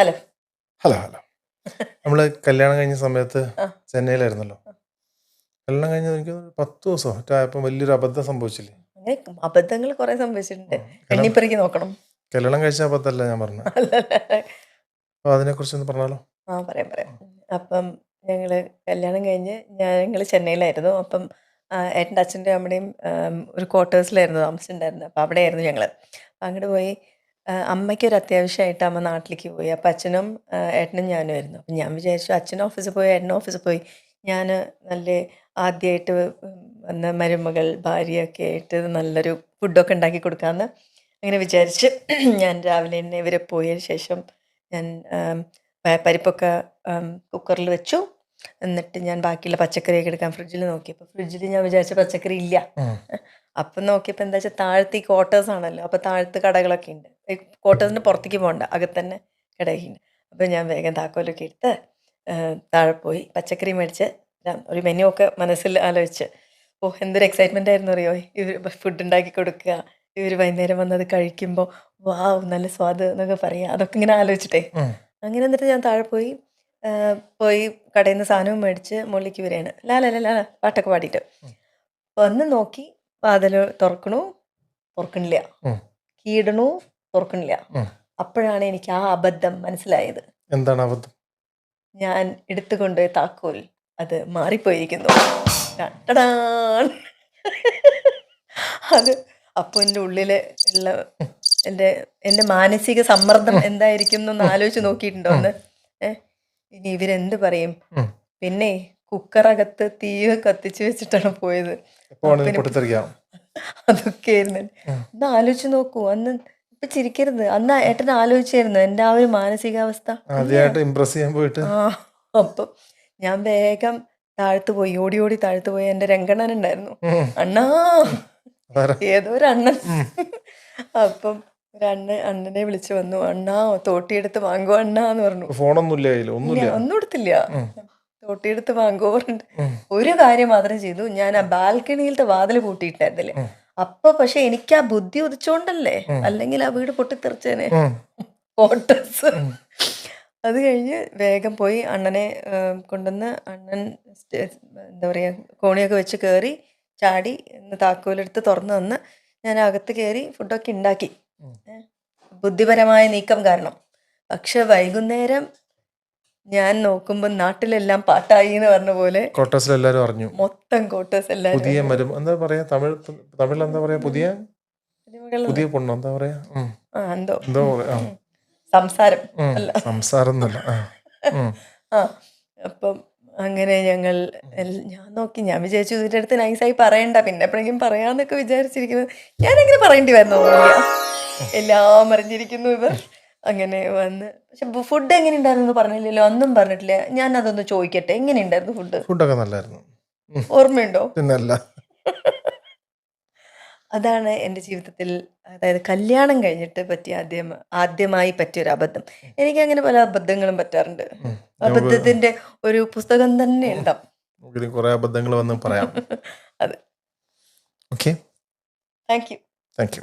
Hello. Hello hello. നമ്മൾ കല്യാണം കഴിഞ്ഞ സമയത്ത്. ചെന്നൈയിലായിരുന്നല്ലോ. കല്യാണം കഴിഞ്ഞ എനിക്ക് പത്ത് ദിവസം. ഒറ്റപ്പം ആയപ്പോൾ വലിയൊരു അബദ്ധം സംഭവിച്ചില്ലേ? അബദ്ധങ്ങൾ കുറെ സംഭവിച്ചിട്ടുണ്ട്. നോക്കണം. കല്യാണം കഴിച്ച അബദ്ധമല്ല ഞാൻ പറഞ്ഞു അപ്പൊ അതിനെക്കുറിച്ച് ഒന്ന് പറഞ്ഞാലോ? ആ പറയാം പറയാം. അപ്പം ഞങ്ങൾ കല്യാണം കഴിഞ്ഞ് ഞങ്ങൾ ചെന്നൈയിലായിരുന്നു. അപ്പം എന്റെ അച്ഛന്റെ അമ്മയുടെയും ആം, ഒരു ക്വാർട്ടേഴ്സിലായിരുന്നു താമസിച്ചിട്ടുണ്ടായിരുന്നത്. അപ്പം അവിടെയായിരുന്നു ഞങ്ങൾ അപ്പം അങ്ങോട്ട് പോയി ആ, അമ്മയ്ക്ക് ഒരു അത്യാവശ്യമായിട്ട് അമ്മ നാട്ടിലേക്ക് പോയി. അപ്പം അച്ഛനും ഏട്ടനും ഞാനും ആയിരുന്നു. അപ്പം ഞാൻ വിചാരിച്ചു അച്ഛൻ ഓഫീസിൽ പോയി ഏട്ടനും ഓഫീസിൽ പോയി. ഞാൻ നല്ല ആദ്യമായിട്ട് വന്ന മരുമകൾ ഭാര്യയൊക്കെ ആയിട്ട് നല്ലൊരു ഫുഡൊക്കെ ഉണ്ടാക്കി കൊടുക്കാമെന്ന് അങ്ങനെ വിചാരിച്ച് ഞാൻ രാവിലെ തന്നെ ഇവരെ പോയതിന് ശേഷം ഞാൻ പരിപ്പൊക്കെ കുക്കറിൽ വെച്ചു. എന്നിട്ട് ഞാൻ ബാക്കിയുള്ള പച്ചക്കറിയൊക്കെ എടുക്കാൻ ഫ്രിഡ്ജിൽ നോക്കിയപ്പോൾ ഫ്രിഡ്ജിൽ ഞാൻ വിചാരിച്ച പച്ചക്കറി ഇല്ല. അപ്പം നോക്കിയപ്പോൾ എന്താ വെച്ചാൽ താഴത്ത് ഈ ക്വാർട്ടേഴ്സ് ആണല്ലോ. അപ്പോൾ താഴത്ത് കടകളൊക്കെ ഉണ്ട്. ക്വാർട്ടേഴ്സിന്റെ പുറത്തേക്ക് പോകണ്ട. അകത്ത് തന്നെ കടയൊക്കെ ഉണ്ട് അപ്പോൾ ഞാൻ വേഗം താക്കോലൊക്കെ എടുത്ത് താഴെ പോയി പച്ചക്കറി മേടിച്ച് ഒരു മെനു ഒക്കെ മനസ്സിൽ ആലോചിച്ച്. ഓ എന്തൊരു എക്സൈറ്റ്മെന്റ് ആയിരുന്നു അറിയോ? ഇവർ ഫുഡ് ഉണ്ടാക്കി കൊടുക്കുക. ഇവർ വൈകുന്നേരം വന്നത് കഴിക്കുമ്പോൾ വാവ് നല്ല സ്വാദ് എന്നൊക്കെ പറയുക അതൊക്കെ ഇങ്ങനെ ആലോചിച്ചിട്ടേ. അങ്ങനെ എന്നിട്ട് ഞാൻ താഴെ പോയി പോയി കടയിൽ നിന്ന് സാധനവും മേടിച്ച് മുകളിലേക്ക് വരികയാണ്. ലാല ലാല പാട്ടൊക്കെ പാടിയിട്ട്. വന്ന് നോക്കി വാതിൽ തുറക്കണു തുറക്കണില്ല. കീടണു തുറക്കണില്ല അപ്പോഴാണ് എനിക്ക് ആ അബദ്ധം മനസ്സിലായത്. എന്താണ് അബദ്ധം? ഞാൻ എടുത്തുകൊണ്ട് താക്കോൽ അത് മാറിപ്പോയിരിക്കുന്നു. അത് അപ്പോൾ എന്റെ ഉള്ളിൽ ഉള്ള എന്റെ എന്റെ മാനസിക സമ്മർദ്ദം എന്തായിരിക്കും എന്നൊന്ന് ആലോചിച്ച് നോക്കിയിട്ടുണ്ടോ ഒന്ന്? ഇനി ഇവരെന്ത് പറയും. പിന്നെ കുക്കറകത്ത് തീ കത്തിച്ച് വെച്ചിട്ടാണ് പോയത്. അതൊക്കെ ആയിരുന്നു ഒന്ന് ആലോചിച്ച് നോക്കൂ. അന്ന് ഇപ്പൊ ചിരിക്കരുത് അന്ന് ഏട്ടൻ ആലോചിച്ചായിരുന്നു എന്റെ ആ ഒരു മാനസികാവസ്ഥ? ആദ്യമായിട്ട് ഇംപ്രസ് ചെയ്യാൻ പോയിട്ട്. ആ അപ്പം ഞാൻ വേഗം താഴ്ത്തു പോയി ഓടി ഓടി താഴ്ത്തു പോയി എന്റെ രംഗണ്ണൻ ഉണ്ടായിരുന്നു. അണ്ണാ ഏതോ ഒരു അണ്ണൻ. അപ്പം ഒരു അണ്ണ അണ്ണനെ വിളിച്ചു വന്നു അണ്ണാ തോട്ടിയെടുത്ത് വാങ്ങോ അണ്ണാ? എന്ന് പറഞ്ഞു. ഫോണൊന്നും ഇല്ല കയ്യിൽ ഇല്ല, ഒന്നുമില്ല ഒന്നും എടുത്തില്ല. തോട്ടിയെടുത്ത് വാങ്ങോ പറഞ്ഞിട്ട് ഒരു കാര്യം മാത്രം ചെയ്തു. ഞാൻ ആ ബാൽക്കണിയിലത്തെ വാതിൽ പൂട്ടിയിട്ടായിരുന്നില്ലേ ഉം. അപ്പൊ പക്ഷെ എനിക്ക് ആ ബുദ്ധി ഉദിച്ചോണ്ടല്ലേ? അല്ലെങ്കിൽ ആ വീട് പൊട്ടിത്തെറിച്ചേനെ. ഉം. അത് കഴിഞ്ഞ് വേഗം പോയി അണ്ണനെ കൊണ്ടുവന്ന് അണ്ണൻ എന്താ പറയുക കോണിയൊക്കെ വെച്ച് കയറി ചാടി എന്ന് താക്കോലെടുത്ത് തുറന്നു തന്ന് ഞാൻ അകത്ത് കയറി ഫുഡൊക്കെ ഉണ്ടാക്കി. ബുദ്ധിപരമായ നീക്കം കാരണം. പക്ഷെ വൈകുന്നേരം ഞാൻ നോക്കുമ്പോ നാട്ടിലെല്ലാം പാട്ടായി എന്ന് പറഞ്ഞ പോലെ ക്വാർട്ടേഴ്സിൽ എല്ലാവരും അറിഞ്ഞു. മൊത്തം കോട്ടേഴ്സ് എല്ലാവരും പുതിയ മരും എന്താ പറയാ? തമിഴ് തമിഴിൽ എന്താ പറയാ? പുതിയ? പുതിയ പൊണ്ണോ? എന്താ പറയാ. എന്തോ. എന്തോ സംസാരം. സംസാരം എന്നല്ല. ആ. അപ്പം അങ്ങനെ ഞങ്ങൾ ഞാൻ നോക്കി. ഞാൻ വിചാരിച്ചു ഇതിന്റെ അടുത്ത് നൈസായി പറയണ്ട. പിന്നെ എപ്പോഴെങ്കിലും പറയാന്നൊക്കെ വിചാരിച്ചിരിക്കുന്നത് ഞാൻ എങ്ങനെ പറയേണ്ടി വരുന്നു? എല്ലാം അറിഞ്ഞിരിക്കുന്നു ഇവർ. അങ്ങനെ വന്ന്. പക്ഷെ ഫുഡ് എങ്ങനെ ഉണ്ടായിരുന്നു പറഞ്ഞില്ലല്ലോ? ഒന്നും പറഞ്ഞിട്ടില്ല. ഞാൻ അതൊന്ന് ചോദിക്കട്ടെ. എങ്ങനെ ഉണ്ടായിരുന്നു ഫുഡ് ഫുഡൊക്കെ നല്ലായിരുന്നു. ഓർമ്മയുണ്ടോ? പിന്നല്ല. അതാണ് എന്റെ ജീവിതത്തിൽ അതായത് കല്യാണം കഴിഞ്ഞിട്ട് പറ്റിയ ആദ്യം ആദ്യമായി പറ്റിയ ഒരു അബദ്ധം. എനിക്ക് അങ്ങനെ പല അബദ്ധങ്ങളും പറ്റാറുണ്ട്. അബദ്ധത്തിന്റെ ഒരു പുസ്തകം തന്നെ ഉണ്ടാവും. കുറെ അബദ്ധങ്ങൾ വന്ന് പറയാം. അതെ. Okay thank you thank you